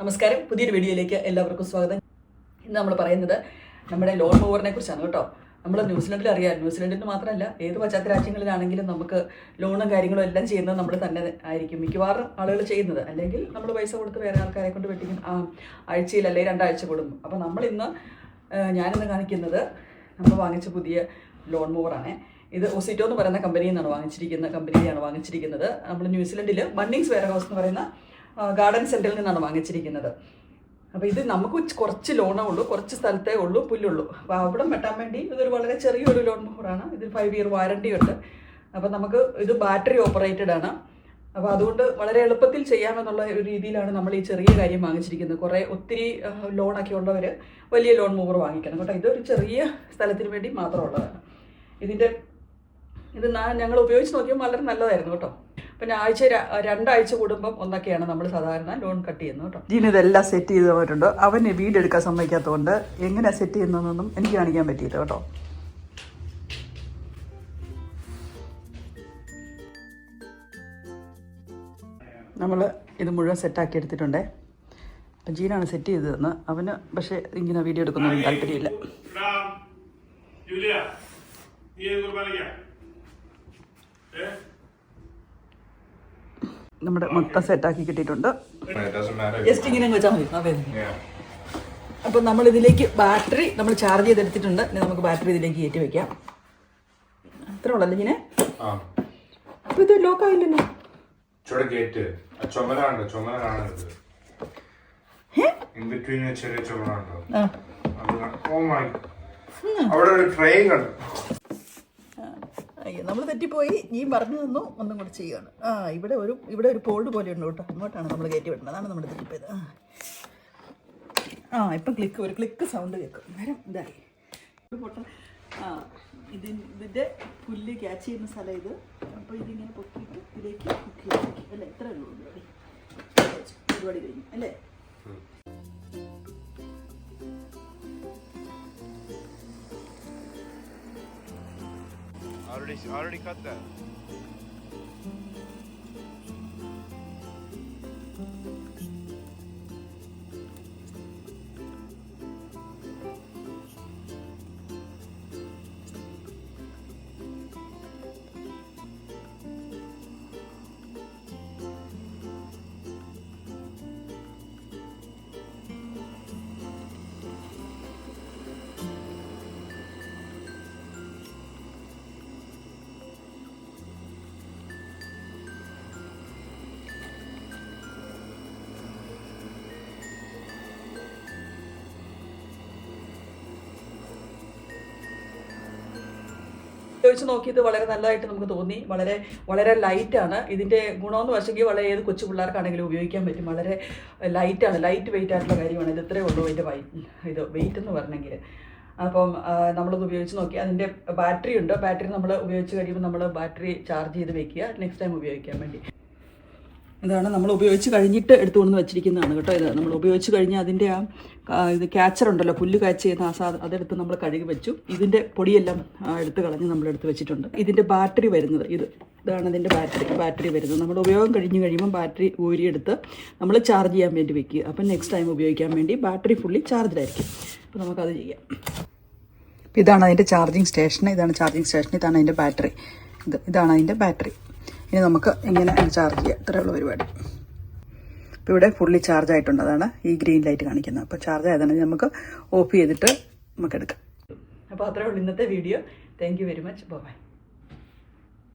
നമസ്കാരം. പുതിയൊരു വീഡിയോയിലേക്ക് എല്ലാവർക്കും സ്വാഗതം. ഇന്ന് നമ്മൾ പറയുന്നത് നമ്മുടെ ലോൺ മൂവറിനെ കുറിച്ചാണ് കേട്ടോ. നമ്മൾ ന്യൂസിലൻഡിൽ അറിയാം. ന്യൂസിലൻഡിൽ മാത്രമല്ല ഏത് പശ്ചാത്തല രാജ്യങ്ങളിലാണെങ്കിലും നമുക്ക് ലോണും കാര്യങ്ങളും എല്ലാം ചെയ്യുന്നത് നമ്മൾ തന്നെ ആയിരിക്കും. മിക്കവാറും ആളുകൾ ചെയ്യുന്നത്. അല്ലെങ്കിൽ നമ്മൾ പൈസ കൊടുത്ത് വേറെ ആൾക്കാരെ കൊണ്ട് വെട്ടിക്കും. ആഴ്ചയിൽ അല്ലെങ്കിൽ രണ്ടാഴ്ച കൊടുക്കും അപ്പോൾ നമ്മൾ ഇന്ന് ഞാനിന്ന് കാണിക്കുന്നത് നമ്മൾ വാങ്ങിച്ച പുതിയ ലോൺ മൂവറാണ് ഇത് ഒസിറ്റോ എന്ന് പറയുന്ന കമ്പനിയിൽ നിന്നാണ് വാങ്ങിച്ചിരിക്കുന്ന കമ്പനിയാണ് വാങ്ങിച്ചിരിക്കുന്നത്. നമ്മൾ ന്യൂസിലൻഡിൽ ബണ്ണിങ്സ് വെയർ ഹൗസ് എന്ന് പറയുന്ന ഗാർഡൻ സെന്ററിൽ നിന്നാണ് വാങ്ങിച്ചിരിക്കുന്നത്. അപ്പോൾ ഇത് നമുക്ക് കുറച്ച് ലോണേ ഉള്ളൂ കുറച്ച് സ്ഥലത്തേ ഉള്ളൂ പുല്ലുള്ളൂ. അപ്പോൾ അവിടെ വെട്ടാൻ വേണ്ടി ഇതൊരു വളരെ ചെറിയൊരു ലോൺ മോഹറാണ് ഇതിൽ ഫൈവ് ഇയർ വാറണ്ടി ഉണ്ട്. അപ്പോൾ നമുക്ക് ഇത് ബാറ്ററി ഓപ്പറേറ്റഡ് ആണ്. അപ്പോൾ അതുകൊണ്ട് വളരെ എളുപ്പത്തിൽ ചെയ്യാമെന്നുള്ള ഒരു രീതിയിലാണ് നമ്മൾ ഈ ചെറിയ കാര്യം വാങ്ങിച്ചിരിക്കുന്നത്. കുറേ ഒത്തിരി ലോണൊക്കെ ഉള്ളവർ വലിയ ലോൺ മൂവർ വാങ്ങിക്കണം കേട്ടോ. ഇതൊരു ചെറിയ സ്ഥലത്തിന് വേണ്ടി മാത്രമുള്ളതാണ്. ഇതിന്റെ ഇത് ഞങ്ങൾ ഉപയോഗിച്ച് നോക്കിയാൽ വളരെ നല്ലതായിരുന്നു കേട്ടോ. പിന്നെ ആഴ്ച രണ്ടാഴ്ച കൂടുമ്പം ഒന്നൊക്കെയാണ് നമ്മൾ സാധാരണ ലോൺ കട്ട് ചെയ്യുന്നത് കേട്ടോ. ജീൻ ഇതെല്ലാം സെറ്റ് ചെയ്ത് പോയിട്ടുണ്ട്. അവന് വീടെടുക്കാൻ സമ്മതിക്കാത്തതുകൊണ്ട് എങ്ങനെയാണ് സെറ്റ് ചെയ്യുന്നതെന്നൊന്നും എനിക്ക് കാണിക്കാൻ പറ്റിയില്ല കേട്ടോ. നമ്മൾ ഇത് മുഴുവൻ സെറ്റാക്കി എടുത്തിട്ടുണ്ടേ. അപ്പം ജീനാണ് സെറ്റ് ചെയ്തതെന്ന്. അവന് പക്ഷേ ഇങ്ങനെ വീഡിയോ എടുക്കുന്നതിന് താല്പര്യമില്ല. Gurbaniga. Eh? നമ്മുടെ മൊത്തം സെറ്റാക്കി കിട്ടിയിട്ടുണ്ട്. ജസ്റ്റ് ഇങ്ങനെ വെച്ചാൽ മതി. ആ വേദന അപ്പം നമ്മൾ ഇതിലേക്ക് ബാറ്ററി നമ്മൾ ചാർജ് ചെയ്തെടുത്തിട്ടുണ്ട്. ഇനി നമുക്ക് ബാറ്ററി ഇതിലേക്ക് കയറ്റി വെക്കാം. അത്രേ ഉള്ളല്ലേ ഇങ്ങനെ ആ. ഇത് ലോക്ക് ആയില്ലല്ലോ. അവിടെ ഒരു ട്രെയിൻ അയ്യോ നമ്മൾ തെറ്റിപ്പോയി നീ പറഞ്ഞു തന്നു ഒന്നും കൂടി ചെയ്യുകയാണ് ആ ഇവിടെ ഒരു ഇവിടെ ഒരു പോൾഡ് പോലെ ഉണ്ട് കേട്ടോ. അങ്ങോട്ടാണ് നമ്മൾ കയറ്റി വിടുന്നത് അതാണ് നമ്മുടെ തെറ്റിപ്പോയത്. ആ. ആ ഇപ്പം ക്ലിക്ക് ഒരു ക്ലിക്ക് സൗണ്ട് കേൾക്കും. നേരം ഇതായി. ഇത് പൊട്ട- ആ ഇത് ഇതിന്റെ പുല്ല് ക്യാച്ച് ചെയ്യുന്ന സ്ഥലം ഇത്. അപ്പോൾ ഇതിങ്ങനെ പൊക്കിയിട്ട് ഇതിലേക്ക് കുക്ക് ചെയ്ത് അല്ലേ? എത്ര ഉള്ളൂ പരിപാടി. പരിപാടി കഴിഞ്ഞു അല്ലേ? Already, already cut that. ഉപയോഗിച്ച് നോക്കിയത് വളരെ നല്ലതായിട്ട് നമുക്ക് തോന്നി. വളരെ വളരെ ലൈറ്റാണ് ഇതിന്റെ ഗുണമെന്ന് വെച്ചെങ്കിൽ വളരെ ഏത് കൊച്ചു പിള്ളേർക്കാണെങ്കിലും ഉപയോഗിക്കാൻ പറ്റും. വളരെ ലൈറ്റാണ് ലൈറ്റ് വെയിറ്റ് ആയിട്ടുള്ള കാര്യമാണ്. ഇത് ഇത്രയേ ഉള്ളൂ ഇതിന്റെ ഇത് വെയിറ്റ് എന്ന് പറഞ്ഞെങ്കിൽ. അപ്പം നമ്മളത് ഉപയോഗിച്ച് നോക്കി. അതിന്റെ ബാറ്ററി ഉണ്ട്. ബാറ്ററി നമ്മൾ ഉപയോഗിച്ച് കഴിയുമ്പോൾ നമ്മൾ ബാറ്ററി ചാർജ് ചെയ്ത് വെക്കുക. നെക്സ്റ്റ് ടൈം ഉപയോഗിക്കാൻ വേണ്ടി. ഇതാണ് നമ്മൾ ഉപയോഗിച്ച് കഴിഞ്ഞിട്ട് എടുത്തുകൊണ്ട് വെച്ചിരിക്കുന്നതാണ് കേട്ടോ ഇത്. നമ്മൾ ഉപയോഗിച്ച് കഴിഞ്ഞ് അതിന്റെ ആ ഇത് ക്യാച്ചർ ഉണ്ടല്ലോ പുല്ല് കാച്ച് ചെയ്യുന്ന ആ സാ അതെടുത്ത് നമ്മൾ കഴുകി വെച്ചു. ഇതിന്റെ പൊടിയെല്ലാം എടുത്ത് കളഞ്ഞ് നമ്മൾ എടുത്ത് വെച്ചിട്ടുണ്ട്. ഇതിന്റെ ബാറ്ററി വരുന്നത് ഇത് ഇതാണ് ഇതിന്റെ ബാറ്ററി ബാറ്ററി വരുന്നത്. നമ്മൾ ഉപയോഗം കഴിഞ്ഞ് കഴിയുമ്പോൾ ബാറ്ററി ഊരിയെടുത്ത് നമ്മൾ ചാർജ് ചെയ്യാൻ വേണ്ടി വെക്കുക. അപ്പം നെക്സ്റ്റ് ടൈം ഉപയോഗിക്കാൻ വേണ്ടി ബാറ്ററി ഫുള്ളി ചാർജ്ഡായിരിക്കും അപ്പോൾ നമുക്കത് ചെയ്യാം. ഇതാണ് അതിന്റെ ചാർജിങ് സ്റ്റേഷൻ ഇതാണ് ചാർജിങ് സ്റ്റേഷൻ ഇതാണ് അതിന്റെ ബാറ്ററി. ഇത് ഇതാണ് അതിന്റെ ബാറ്ററി. ഇനി നമുക്ക് ഇങ്ങനെ ചാർജ് ചെയ്യാം. ഇത്രയുള്ള പരിപാടി. അപ്പോൾ ഇവിടെ ഫുള്ളി ചാർജ് ആയിട്ടുണ്ട്. അതാണ് ഈ ഗ്രീൻ ലൈറ്റ് കാണിക്കുന്നത്. അപ്പോൾ ചാർജ് ആയതാണ്. നമുക്ക് ഓഫ് ചെയ്തിട്ട് നമുക്ക് എടുക്കാം. അപ്പോൾ അത്രേ ഉള്ളൂ ഇന്നത്തെ video thank you very much bye